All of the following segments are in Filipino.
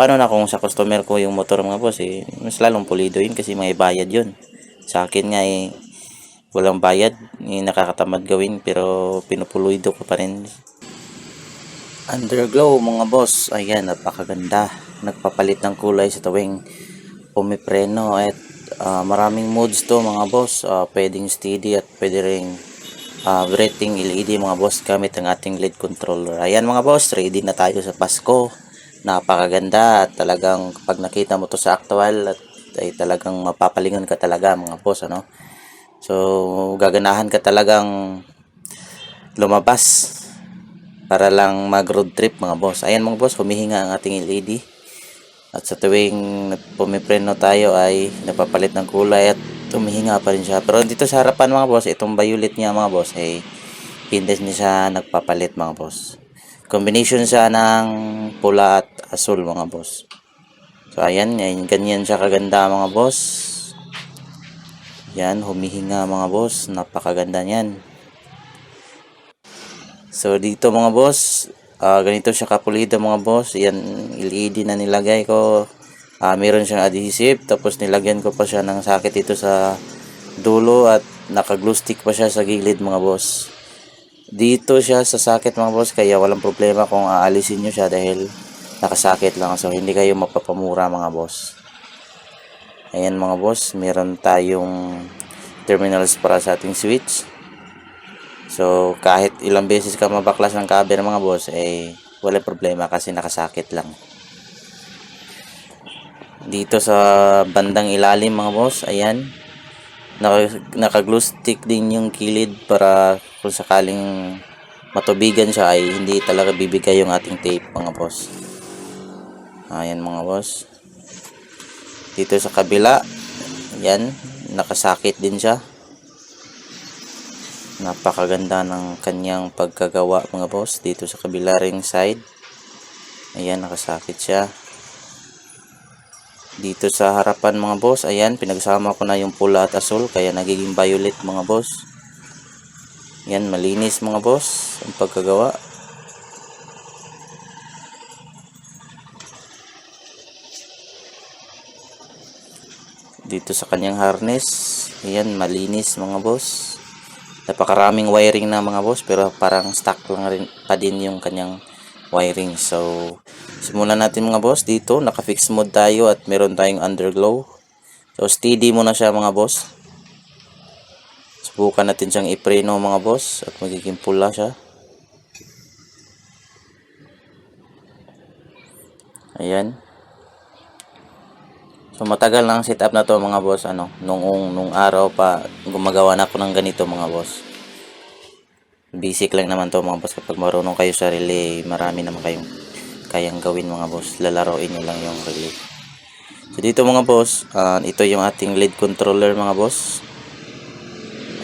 Paano na kung sa customer ko yung motor mga boss eh, mas lalong pulido yun kasi may bayad yun. Sa akin nga eh, walang bayad, eh, nakakatamad gawin pero pinupulido ko pa rin. Underglow mga boss, ayan napakaganda. Nagpapalit ng kulay sa tuwing pumipreno at ah, maraming modes to mga boss. Ah, pwedeng steady at pwede ring uh, rating LED mga boss gamit ang ating LED controller. Ayan mga boss, ready na tayo sa Pasko. Napakaganda at talagang pag nakita mo to sa actual at ay talagang mapapalingon ka talaga mga boss ano. So gaganahan ka talagang lumabas para lang mag road trip mga boss. Ayan mga boss, humihinga ang ating LED. At sa tuwing pumipreno tayo ay napapalit ng kulay at tumihinga pa rin siya. Pero dito sa harapan mga boss, itong violet niya mga boss ay hindi niya siya nagpapalit mga boss. Combination siya ng pula at asul mga boss. So ayan, ayan ganyan siya kaganda mga boss. Yan, humihinga mga boss. Napakaganda niyan. So dito mga boss, ah, ganito siya kapulido mga boss. Yan, LED na nilagay ko. Ah, meron siyang adhesive. Tapos nilagyan ko pa siya ng sakit dito sa dulo at naka-glue stick pa siya sa gilid mga boss. Dito siya sa sakit mga boss kaya walang problema kung aalisin nyo siya dahil nakasakit lang. So hindi kayo mapapamura mga boss. Ayan mga boss, meron tayong terminals para sa ating switch. So, kahit ilang beses ka mabaklas ng cover mga boss, eh, wala problema kasi nakasakit lang. Dito sa bandang ilalim mga boss, ayan, naka, naka-glue stick din yung kilid para kung sakaling matubigan siya ay hindi talaga bibigay yung ating tape mga boss. Ayan mga boss. Dito sa kabila, yan, nakasakit din siya. Napakaganda ng kanyang pagkagawa mga boss dito sa kabila ring side. Ayan, nakasakit siya. Dito sa harapan mga boss, ayan, pinagsama ko na yung pula at asul kaya nagiging violet mga boss. Yan, malinis mga boss ang pagkagawa. Dito sa kanyang harness, ayan, malinis mga boss. Napakaraming wiring na mga boss pero parang stock lang rin pa din yung kanyang wiring. So, simulan natin mga boss dito. Naka-fix mode tayo at meron tayong underglow. So, steady muna siya mga boss. Subukan natin siyang ipreno mga boss at magiging pula siya. Ayan. So matagal lang ang setup na to mga boss ano nung nung araw pa gumagawa na ako ng ganito mga boss. Basic lang naman to mga boss kapag marunong kayo sa relay, marami naman kayong kayang gawin mga boss. Lalaroin niyo lang yung relay. So dito mga boss, ah, ito yung ating lead controller mga boss.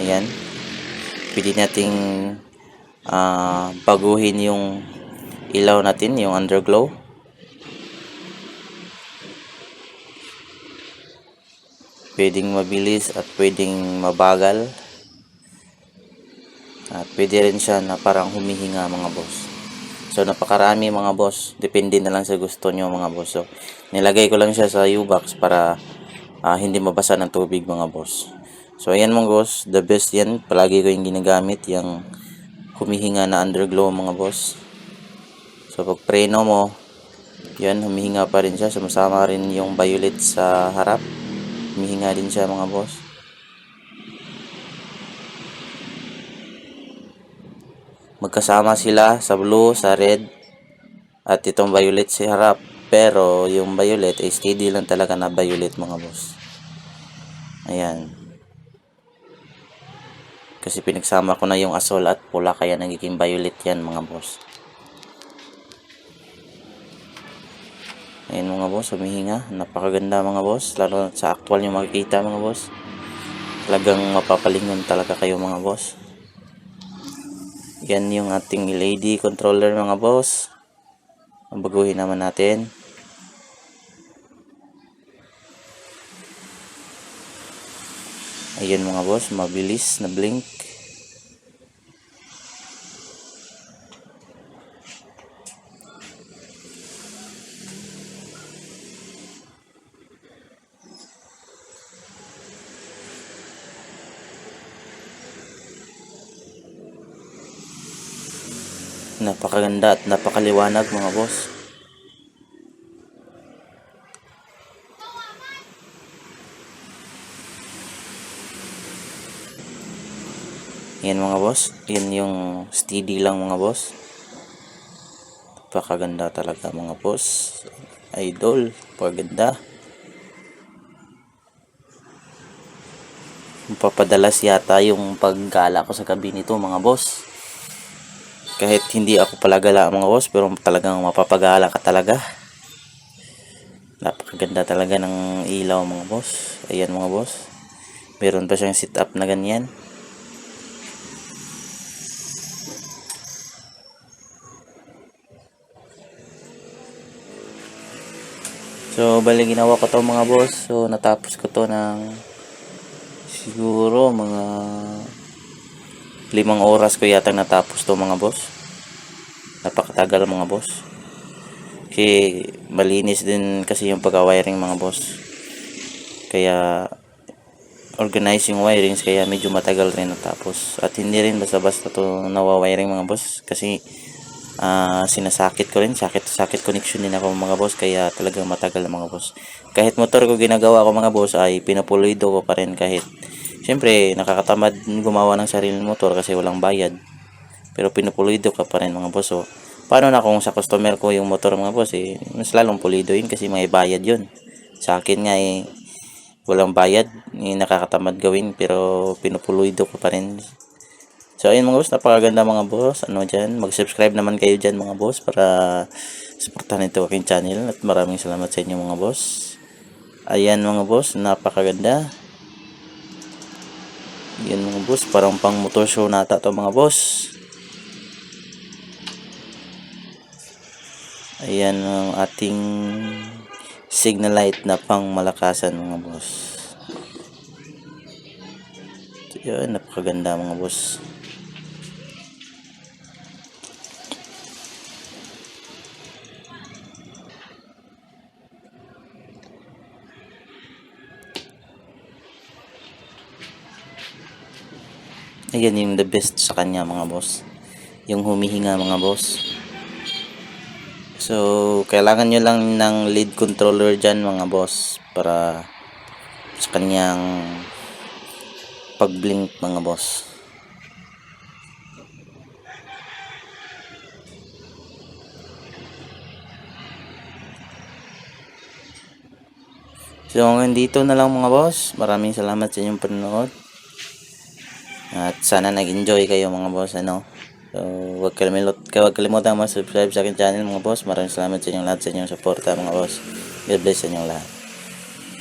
Ayan. Pwede nating ah, baguhin yung ilaw natin, yung underglow. Pwedeng mabilis at pwedeng mabagal. At pwede rin siya na parang humihinga mga boss. So napakarami mga boss. Depende na lang sa gusto nyo mga boss. So nilagay ko lang siya sa U-box para ah, hindi mabasa ng tubig mga boss. So ayan mga boss. The best yan. Palagi ko yung ginagamit. Yung humihinga na underglow mga boss. So pag preno mo, yan humihinga pa rin siya. Sumasama rin yung violet sa harap. Humihinga din siya mga boss. magkasama sila sa blue, sa red, at itong violet sa harap. Pero yung violet ay steady lang talaga na violet mga boss. Ayan. Kasi pinagsama ko na yung asol at pula kaya nagiging violet yan mga boss. Ayan mga boss, humihinga. Napakaganda mga boss. Lalo sa actual yung makikita mga boss. Talagang mapapalingon talaga kayo mga boss. Yan yung ating LED controller mga boss. Baguhin naman natin. Ayan mga boss, mabilis na blink. Napakaganda at napakaliwanag mga boss. Yan mga boss. Yan yung steady lang mga boss. Napakaganda talaga mga boss. Idol. Paganda. Papadalas yata yung paggala ko sa gabi nito mga boss. Kahit hindi ako pala gala mga boss, pero talagang mapapagala ka talaga. Napakaganda talaga ng ilaw mga boss. Ayan mga boss. Meron pa siyang sit up na ganyan. So, bali ginawa ko to mga boss. So, natapos ko to ng siguro mga limang oras ko yata natapos to mga boss. Napakatagal mga boss. Kasi malinis din kasi yung pagka-wiring mga boss. Kaya organize yung wirings kaya medyo matagal rin natapos. At hindi rin basta-basta to nawa-wiring mga boss kasi ah sinasakit ko rin sakit sakit connection din ako mga boss kaya talagang matagal mga boss kahit motor ko ginagawa ko mga boss ay pinapulido ko pa rin kahit syempre nakakatamad gumawa ng sariling motor kasi walang bayad pero pinupulido ka pa rin mga boss so paano na kung sa customer ko yung motor mga boss eh mas lalong pulido yun kasi may bayad yun sa akin nga eh walang bayad eh, nakakatamad gawin pero pinupulido ko pa rin So ayun mga boss, napakaganda mga boss. Ano dyan, mag-subscribe naman kayo dyan mga boss para supportahan ito aking channel at maraming salamat sa inyo mga boss. Ayan mga boss, napakaganda. Yan mga boss, parang pang motor show nata to mga boss. Ayan ang ating signal light na pang malakasan mga boss. So, yun, napakaganda mga boss. Ayan yung the best sa kanya mga boss. Yung humihinga mga boss. So, kailangan nyo lang ng lead controller dyan mga boss para sa kanyang pag-blink mga boss. So, hanggang dito na lang mga boss. Maraming salamat sa inyong panonood. At sana nag-enjoy kayo mga boss ano. So, wag kalimutan, wag kalimutan mag-subscribe sa akin channel mga boss. Maraming salamat sa inyong lahat sa inyong suporta mga boss. God bless sa inyong lahat.